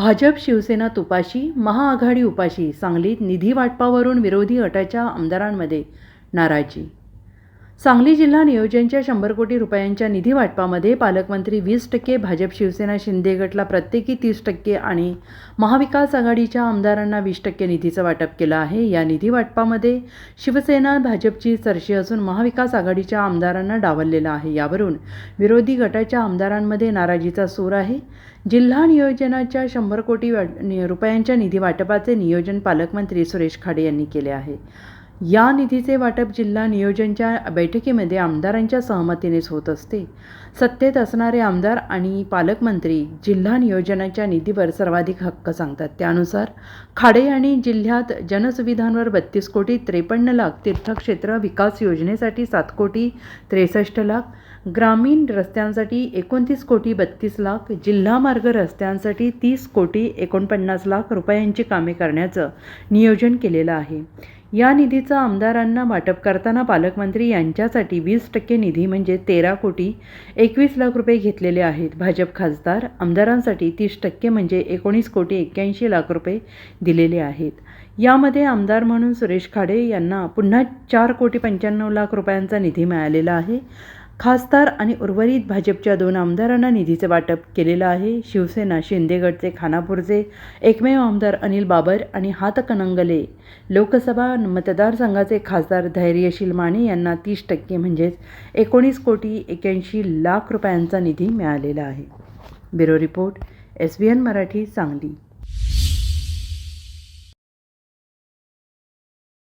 भाजप शिवसेना तुपाशी महाआघाडी उपाशी सांगलीत निधी वाटपावरून विरोधी गटाच्या आमदारांमध्ये नाराजी सांगली जिल्हा नियोजनच्या शंभर कोटी रुपयांच्या निधी वाटपामध्ये पालकमंत्री वीस टक्के भाजप शिवसेना शिंदे गटला प्रत्येकी तीस टक्के आणि महाविकास आघाडीच्या आमदारांना वीस टक्के निधीचं वाटप केलं आहे. या निधी वाटपामध्ये शिवसेना भाजपची सरशी असून महाविकास आघाडीच्या आमदारांना डावललेलं आहे. यावरून विरोधी गटाच्या आमदारांमध्ये नाराजीचा सूर आहे. जिल्हा नियोजनाच्या शंभर कोटी वाट नि- रुपयांच्या निधी वाटपाचे नियोजन पालकमंत्री सुरेश खाडे यांनी केले आहे. या निधीचे वाटप जिल्हा नियोजनच्या बैठकीमध्ये आमदारांच्या सहमतीनेच होत असते. सत्तेत असणारे आमदार आणि पालकमंत्री जिल्हा नियोजनाच्या निधीवर सर्वाधिक हक्क सांगतात. त्यानुसार खाडे यांनी जिल्ह्यात जनसुविधांवर बत्तीस कोटी त्रेपन्न लाख तीर्थक्षेत्र विकास योजनेसाठी सात कोटी त्रेसष्ट लाख ग्रामीण रस्त्यांसाठी एकोणतीस कोटी बत्तीस लाख जिल्हा मार्ग रस्त्यांसाठी तीस कोटी एकोणपन्नास लाख रुपयांची कामे करण्याचं नियोजन केलेलं आहे. या निधीचं आमदारांना वाटप करताना पालकमंत्री यांच्यासाठी वीस टक्के निधी म्हणजे तेरा कोटी एकवीस लाख रुपये घेतलेले आहेत. भाजप खासदार आमदारांसाठी तीस टक्के म्हणजे एकोणीस कोटी एक्क्याऐंशी लाख रुपये दिलेले आहेत. यामध्ये आमदार म्हणून सुरेश खाडे यांना पुन्हा चार कोटी पंच्याण्णव लाख रुपयांचा निधी मिळालेला आहे. खासदार आणि उर्वरित भाजपच्या दोन आमदारांना निधीचं वाटप केलेलं आहे. शिवसेना शिंदेगडचे खानापूरचे एकमेव आमदार अनिल बाबर आणि हातकणंगले लोकसभा मतदारसंघाचे खासदार धैर्यशील माने यांना तीस टक्के म्हणजेच एकोणीस कोटी एक्याऐंशी लाख रुपयांचा निधी मिळालेला आहे. Bureau report S B N Marathi Sangli.